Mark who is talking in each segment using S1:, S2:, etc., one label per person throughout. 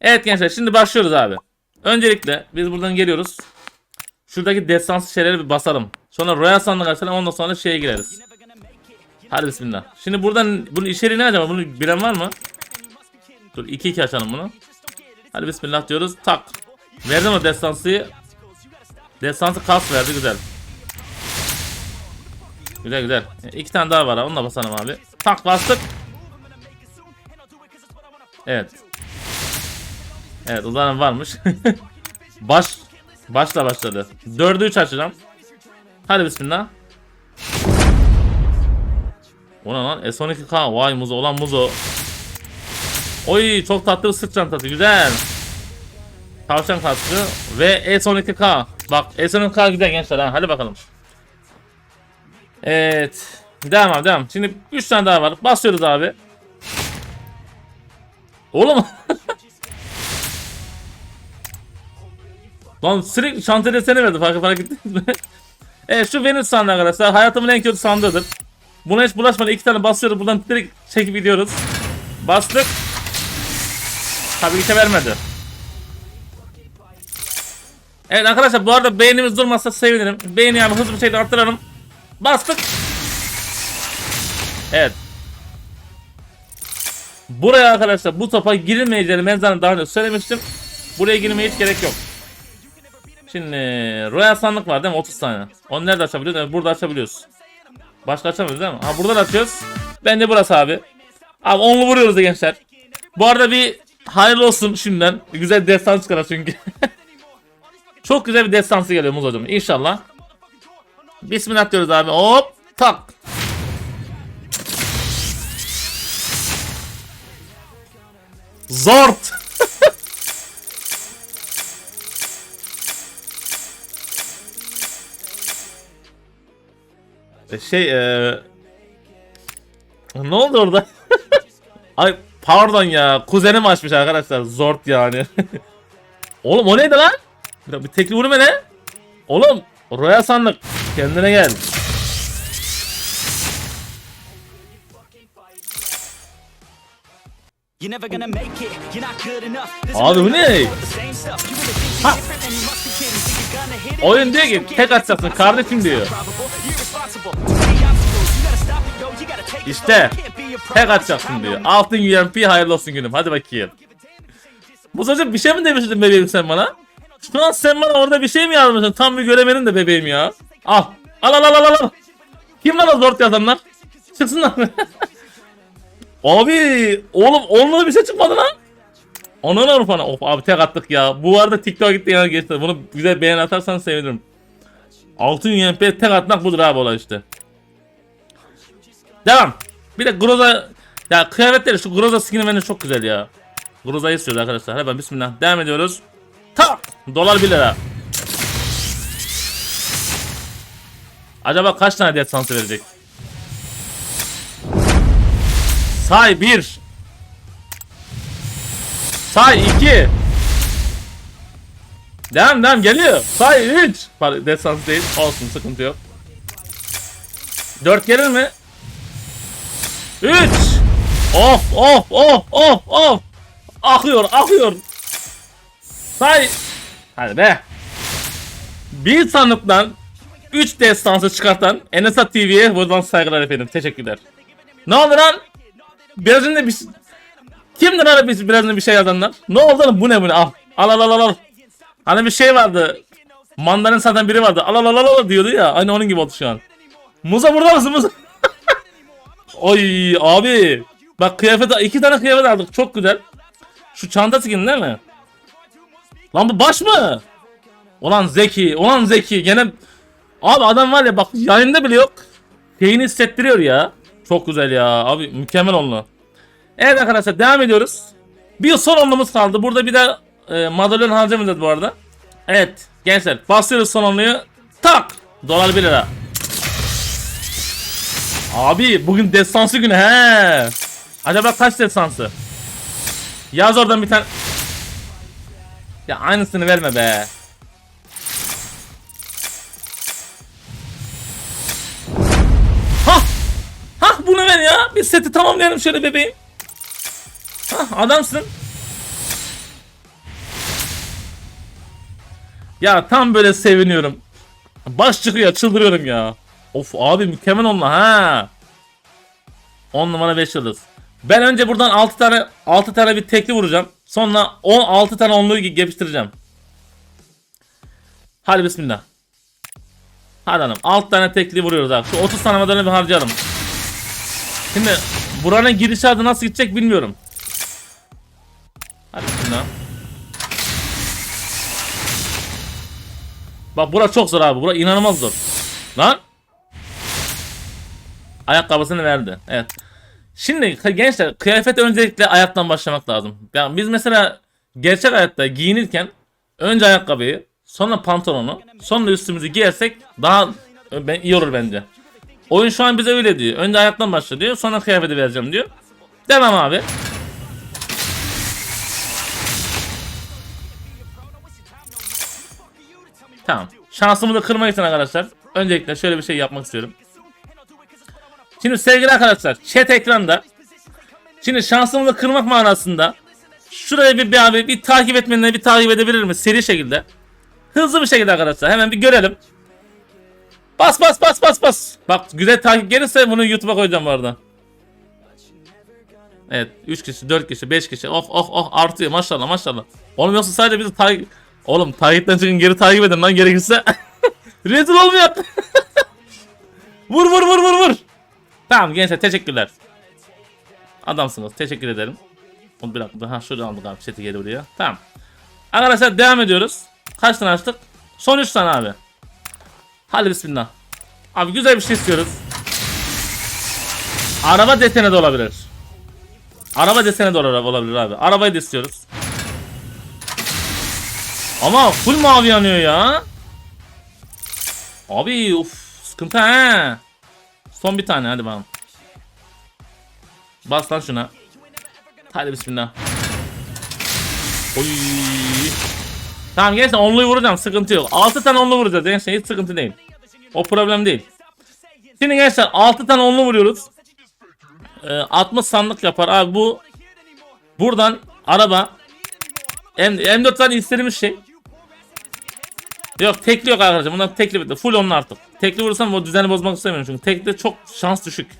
S1: Evet gençler şimdi başlıyoruz abi. Öncelikle biz buradan geliyoruz. Şuradaki destansı şeyleri bir basalım. Sonra Royal sandık açalım ondan sonra şeye gireriz. Hadi bismillah. Şimdi buradan bunun içeriği ne acaba? Bunu bilen var mı? Dur 2-2 açalım bunu. Hadi bismillah diyoruz. Tak. Verdim o destansıyı. Destansı kas verdi güzel. Güzel güzel. İki tane daha var abi. Onu da basalım abi. Tak bastık. Evet. Evet ulanın varmış. Baş başla başladı. 4'ü 3 açacağım. Hadi bismillah. O ne lan? S12K. Vay muzo. Olan muzo. Oy çok tatlı sırt çantası. Güzel. Tavşan kaskı ve S12K. Bak S12K güzel gençler ha. Hadi bakalım. Evet. Devam abi devam. Şimdi 3 tane daha var. Basıyoruz abi. Oğlum. Lan sürekli çanta deseni verdi fark fark ettiniz mi? evet şu Venüs sandığı arkadaşlar hayatımın en kötü sandığıdır. Buna hiç bulaşmadan iki tane basıyoruz buradan direkt çekip gidiyoruz. Bastık. Tabii ki vermedi. Evet arkadaşlar bu arada beğenimiz durmazsa sevinirim. Beğeni yani hızlı bir şekilde arttıralım. Bastık. Evet. Buraya arkadaşlar bu topa girilmeyeceğini ben zaten daha önce söylemiştim. Buraya girmeye hiç gerek yok. Şimdi Royal sandık var değil mi? 30 tane. Onu nerede açabiliyoruz? Evet, burada açabiliyoruz. Başka açamıyoruz değil mi? Ha buradan açıyoruz. Bence burası abi. Abi onlu vuruyoruz da gençler. Bu arada bir hayırlı olsun şimdiden. Güzel destan çıkar çünkü. Çok güzel bir destansı geliyor Muz hocam. İnşallah. Bismillah diyoruz abi. Hop tak. Zort. Şey eee ne oldu orada? Ay pardon ya kuzenim açmış arkadaşlar zort yani. Oğlum o neydi lan? Bir, bir tekli vurma ne? Oğlum Royal sandık kendine gel. Abi bu ne? Ha. Oyun diyor ki tek atacaksın kardeşim diyor. İşte tek atacaksın diyor. Altın UMP hayırlı olsun günüm. Hadi bakayım. Bu hocam bir şey mi demiştin bebeğim sen bana? Şu an sen bana orada bir şey mi yazmışsın? Tam bir göremedim de bebeğim ya. Al. Al al al al al. Kim lan o zort yazanlar? Çıksınlar. abi oğlum onunla bir şey çıkmadı lan. Onun Avrupa'na. Of abi tek attık ya. Bu arada TikTok gitti ya geçti. Bunu güzel beğen atarsan sevinirim. Altın UMP tek atmak budur abi olay işte. Devam. Bir de Groza ya kıyafetleri şu Groza skin'i bence çok güzel ya. Groza'yı istiyoruz arkadaşlar. Ben bismillah. Devam ediyoruz. Tak. Dolar 1 lira. Acaba kaç tane death sansı verecek? Say 1. Say 2. Devam devam geliyor. Say 3. Pardon death sansı değil. Olsun sıkıntı yok. 4 gelir mi? 3 Of of of of of. Akıyor akıyor. Say. Hadi be. Bir sandıktan 3 destansı çıkartan Enesa TV'ye buradan saygılar efendim. Teşekkürler. Ne oldu lan? Biraz önce bir Kimdir lan biz biraz önce bir şey yazanlar? Ne oldu lan? Bu ne bu ne? Al Al al al al. Al Hani bir şey vardı. Mandarin satan biri vardı. Al al al al diyordu ya. Aynı onun gibi oldu şu an. Muza burada mısın? Muza Oy abi. Bak kıyafet iki tane kıyafet aldık çok güzel. Şu çanta skin değil mi? Lan bu baş mı? Ulan Zeki, ulan Zeki gene Abi adam var ya bak yayında bile yok. Şeyini hissettiriyor ya. Çok güzel ya abi mükemmel onlu. Evet arkadaşlar devam ediyoruz. Bir son onlumuz kaldı. Burada bir de e, madalyon harcamayacağız bu arada. Evet gençler basıyoruz son onluyu. Tak! Dolar 1 lira. Abi bugün destansı günü he. Acaba kaç destansı? Yaz oradan bir tane. Ya aynısını verme be. Hah! Hah bunu ver ya. Bir seti tamamlayalım şöyle bebeğim. Hah adamsın. Ya tam böyle seviniyorum. Baş çıkıyor çıldırıyorum ya. Of abi mükemmel onunla ha. 10 numara 5 yıldız. Ben önce buradan 6 tane 6 tane bir tekli vuracağım. Sonra 16 tane onluğu yapıştıracağım. Hadi bismillah. Hadi hanım 6 tane tekli vuruyoruz abi. Şu 30 tane madalya bir harcayalım. Şimdi buranın gidişatı nasıl gidecek bilmiyorum. Hadi bismillah. Bak bura çok zor abi. Bura inanılmaz zor. Lan. Ayakkabısını verdi. Evet. Şimdi gençler kıyafet öncelikle ayaktan başlamak lazım. Yani biz mesela gerçek hayatta giyinirken önce ayakkabıyı, sonra pantolonu, sonra üstümüzü giyersek daha ben iyi olur bence. Oyun şu an bize öyle diyor. Önce ayaktan başla diyor, sonra kıyafeti vereceğim diyor. Devam abi. Tamam. Şansımızı kırmak için arkadaşlar. Öncelikle şöyle bir şey yapmak istiyorum. Şimdi sevgili arkadaşlar chat ekranda. Şimdi şansımızı kırmak manasında Şuraya bir, bir abi bir takip etmenleri bir takip edebilir mi seri şekilde. Hızlı bir şekilde arkadaşlar hemen bir görelim. Bas bas bas bas bas. Bak güzel takip gelirse bunu YouTube'a koyacağım bu arada. Evet 3 kişi 4 kişi 5 kişi. Oh oh oh artıyor. Maşallah maşallah. Oğlum yoksa sadece bizi takip Oğlum takipten çıkın geri takip edin lan gerekirse. Rezil olmuyor. Vur vur vur vur vur Tamam gençler teşekkürler. Adamsınız. Teşekkür ederim. Onu bir dakika. Ha şurada aldık abi. Chat'i geri buraya. Tamam. Arkadaşlar devam ediyoruz. Kaç tane açtık? Son 3 tane abi. Hadi bismillah. Abi güzel bir şey istiyoruz. Araba desene de olabilir. Araba desene de olabilir abi. Arabayı da istiyoruz. Ama full mavi yanıyor ya. Abi uf sıkıntı ha. Son bir tane hadi bakalım. Bas lan şuna. Hadi bismillah. Oy. Tamam gençler onluyu vuracağım sıkıntı yok. 6 tane onlu vuracağız gençler hiç sıkıntı değil. O problem değil. Şimdi gençler 6 tane onlu vuruyoruz. Ee, 60 sandık yapar abi bu. Buradan araba. M, M4 zaten istediğimiz şey. Yok tekli yok arkadaşlar. Bundan tekli bitti. Full onun artık. Tekli vurursam o düzeni bozmak istemiyorum çünkü. Tekli çok şans düşük.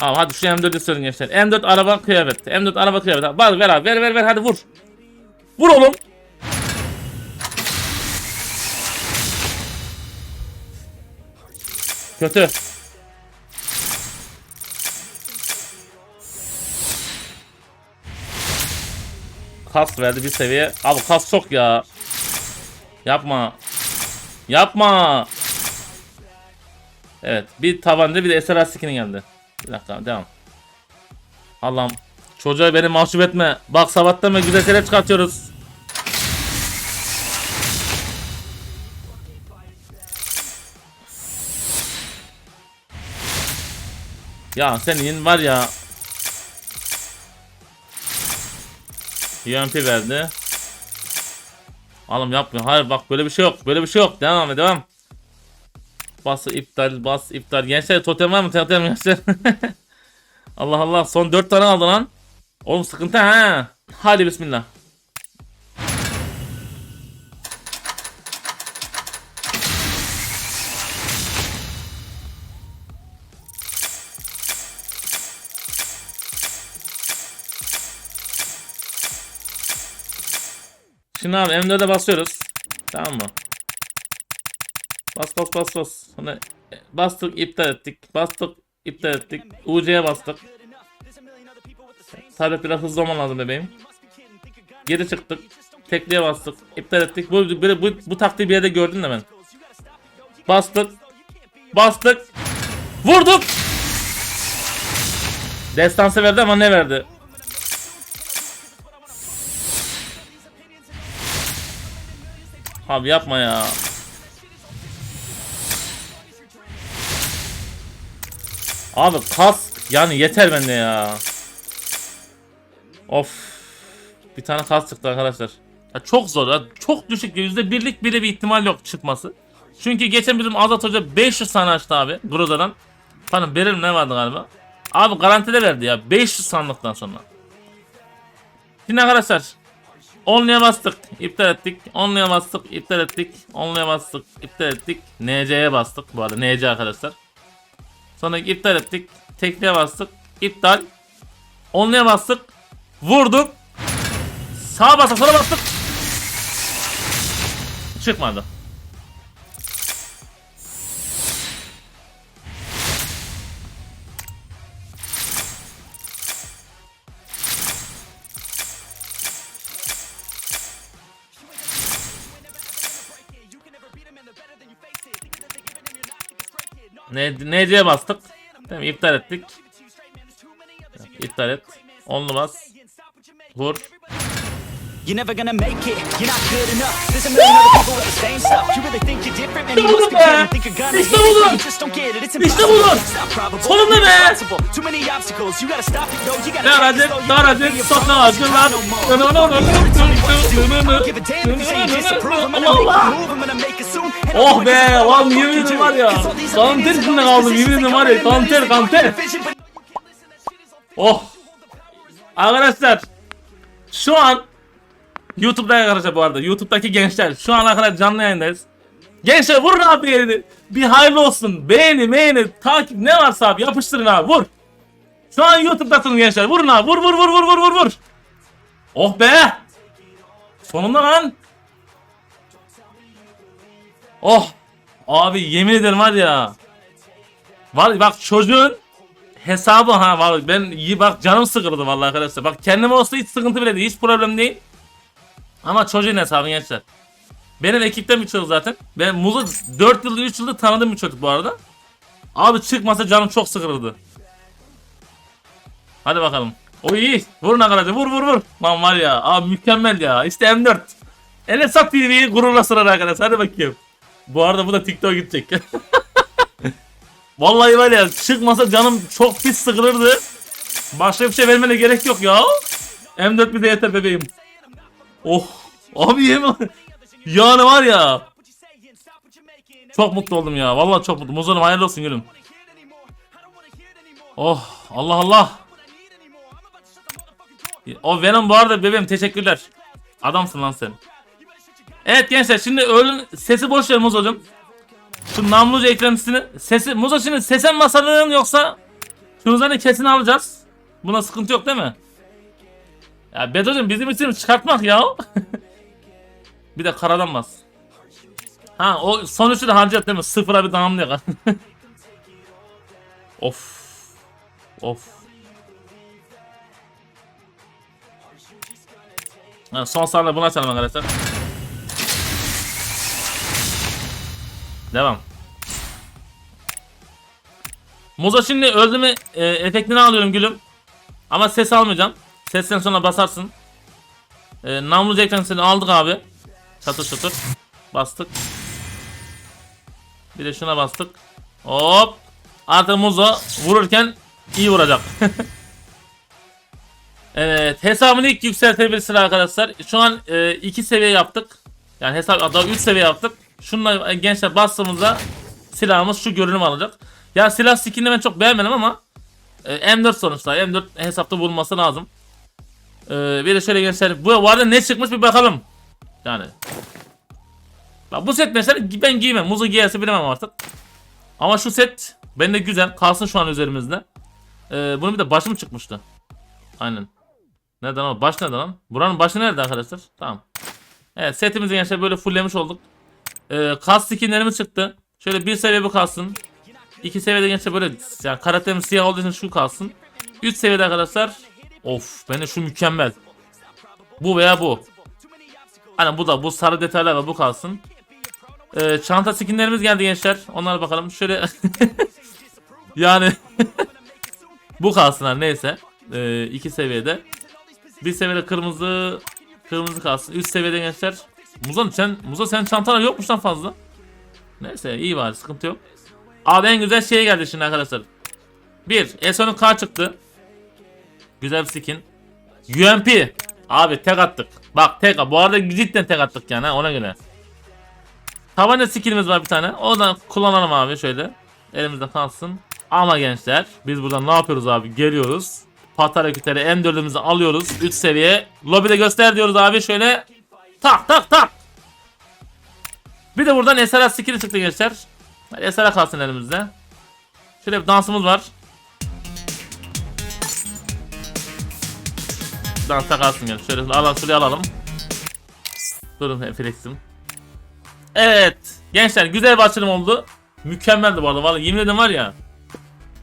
S1: Abi hadi şu M4'ü söyleyin gençler. M4 araba kıyafet. M4 araba kıyafet. Var ver abi ver ver ver hadi vur. Vur oğlum. Kötü. Kas verdi bir seviye. Abi kas çok ya. Yapma. Yapma. Evet. Bir tabanca bir de SLR skin'i geldi. Bir dakika devam. Allah'ım. Çocuğa beni mahcup etme. Bak sabahtan beri güzel şeyler çıkartıyoruz. Ya senin var ya. UMP verdi. Oğlum yapmıyor. Hayır bak böyle bir şey yok. Böyle bir şey yok. Devam devam. Bas iptal bas iptal. Gençler totem var mı? Totem gençler. Allah Allah son 4 tane aldı lan. Oğlum sıkıntı ha. Hadi bismillah. Şimdi abi M4'e basıyoruz. Tamam mı? Bas bas bas. Sonra e, bastık iptal ettik. Bastık iptal ettik. UC'ye bastık. Tabii biraz hızlı olman lazım bebeğim. Geri çıktık. Tekliğe bastık. iptal ettik. Bu, bu, bu, bu taktiği bir yerde gördün de ben. Bastık. Bastık. Vurduk. Destansı verdi ama ne verdi? Abi yapma ya. Abi kas yani yeter bende ya. Of. Bir tane kas çıktı arkadaşlar. Ya çok zor ya. Çok düşük yüzde birlik bile bir ihtimal yok çıkması. Çünkü geçen bizim Azat Hoca 500 tane açtı abi Groza'dan. Pardon Berim ne vardı galiba. Abi garantide verdi ya 500 sandıktan sonra. Şimdi arkadaşlar Onluya bastık. iptal ettik. Onluya bastık. iptal ettik. Onluya bastık. iptal ettik. NC'ye bastık. Bu arada NC arkadaşlar. Sonra iptal ettik. Tekliğe bastık. iptal. Onluya bastık. Vurduk. Sağa bastık. Sola bastık. Çıkmadı. Ne, NC'ye bastık. Tamam iptal ettik. İptal et. Onlu bas. Vur.
S2: You're never gonna make it, you're not good enough. There's a million other people with the same stuff. You really think you're different, man? You must be kidding. Think you're gonna hit it, you just don't get it. It's impossible. It's not probable. It's impossible. Too many obstacles, you gotta stop it, yo. You gotta take it slow. You
S1: aracı?
S2: be
S1: aracı lan.
S2: Don't give a damn if you say you disapprove. I'm gonna make a move, I'm gonna make it soon. And
S1: Oh be, lan
S2: I
S1: yemin ederim var ya. Kanter
S2: opinions
S1: içinde kaldım, yemin ederim var ya,
S2: vision, but
S1: Oh. Arkadaşlar. Şu an YouTube'da arkadaşlar bu arada. YouTube'daki gençler. Şu an arkadaşlar canlı yayındayız. Gençler vurun abi elini. Bir hayırlı olsun. Beğeni, beğeni, takip ne varsa abi yapıştırın abi vur. Şu an YouTube'dasınız gençler. Vurun abi. Vur vur vur vur vur vur vur. Oh be. Sonunda lan. Oh. Abi yemin ederim var ya. Var bak çocuğun hesabı ha var. Ben iyi bak canım sıkıldı vallahi arkadaşlar. Bak kendim olsa hiç sıkıntı bile değil. Hiç problem değil. Ama çocuğun hesabı gençler. Benim ekipten bir çocuk zaten. Ben Muz'u 4 yıldır 3 yıldır tanıdığım bir çocuk bu arada. Abi çıkmasa canım çok sıkılırdı. Hadi bakalım. O iyi. Vurun arkadaşlar vur vur vur. Lan var ya abi mükemmel ya. İşte M4. Elesat TV'yi gururla sırar arkadaşlar. Hadi bakayım. Bu arada bu da TikTok'a gidecek. Vallahi var ya çıkmasa canım çok pis sıkılırdı. Başka bir şey vermene gerek yok ya. M4 bir de yeter bebeğim. Oh. Abi yemin Yani var ya. Çok mutlu oldum ya. Vallahi çok mutlu. Muzunum hayırlı olsun gülüm. Oh Allah Allah. O Venom bu arada bebeğim teşekkürler. Adamsın lan sen. Evet gençler şimdi öğlen sesi boş ver Muzo'cum. Şu namlucu ekrantisini sesi Muzo şimdi sesen basalım yoksa şunuzdan kesin alacağız. Buna sıkıntı yok değil mi? Ya Bedo'cum bizim için çıkartmak ya. bir de karadan bas. Ha o sonuçta da harcayacak değil mi? Sıfıra bir damlıyor. of. Of. Ha, son saniye bunu açalım arkadaşlar. Devam. Muzo şimdi öldü mü e, efektini alıyorum gülüm. Ama ses almayacağım. Sesten sonra basarsın. E, namlucu ekranını aldık abi. Çatır çatır. Bastık. Bir de şuna bastık. Hop. Artık Muzo vururken iyi vuracak. evet. Hesabını ilk yükseltebilirsin arkadaşlar. Şu an 2 seviye yaptık. Yani hesap daha 3 seviye yaptık. Şunla gençler bastığımızda silahımız şu görünüm alacak. Ya silah skinini ben çok beğenmedim ama e, M4 sonuçta. M4 hesapta bulunması lazım. E, bir de şöyle gençler bu, bu arada ne çıkmış bir bakalım. Yani. Bak bu set mesela ben giymem. Muzu giyerse bilemem artık. Ama şu set bende güzel. Kalsın şu an üzerimizde. E, bunun bir de başı mı çıkmıştı? Aynen. Nereden o? Baş nerede lan? Buranın başı nerede arkadaşlar? Tamam. Evet setimizi gençler böyle fulllemiş olduk. Ee, kas skinlerimiz çıktı. Şöyle bir seviye bu kalsın. İki seviyede gençler böyle yani karakterimiz siyah olduğu için şu kalsın. Üç seviyede arkadaşlar. Of bende şu mükemmel. Bu veya bu. Hani bu da bu sarı detaylar var bu kalsın. Ee, çanta skinlerimiz geldi gençler. Onlara bakalım. Şöyle yani bu kalsın hani neyse. Ee, iki seviyede. Bir seviyede kırmızı kırmızı kalsın. Üst seviyede gençler. Muzan sen Muza sen çantana yokmuş lan fazla. Neyse iyi var sıkıntı yok. Abi en güzel şey geldi şimdi arkadaşlar. Bir S10'un K çıktı. Güzel bir skin. UMP. Abi tek attık. Bak tek bu arada cidden tek attık yani ona göre. Tabanca skinimiz var bir tane. O da kullanalım abi şöyle. Elimizde kalsın. Ama gençler biz burada ne yapıyoruz abi? Geliyoruz. Patara küteri M4'ümüzü alıyoruz. 3 seviye. Lobide göster diyoruz abi şöyle. Tak tak tak. Bir de buradan SRA skill'i çıktı gençler. SRA kalsın elimizde. Şöyle bir dansımız var. Dansa kalsın gençler. Şöyle alalım şuraya alalım. Durun flexim. Evet. Gençler güzel bir açılım oldu. Mükemmeldi bu arada. Vallahi yemin ederim var ya.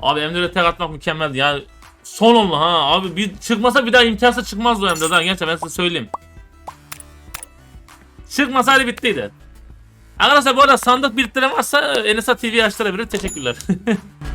S1: Abi M4'e tek atmak mükemmeldi. Yani son oldu ha. Abi bir çıkmasa bir daha imkansız çıkmazdı o M4. Ha. Gençler ben size söyleyeyim. Çıkmasaydı bittiydi. Arkadaşlar bu arada sandık biriktiren varsa Enesa TV'yi açtırabilir. Teşekkürler.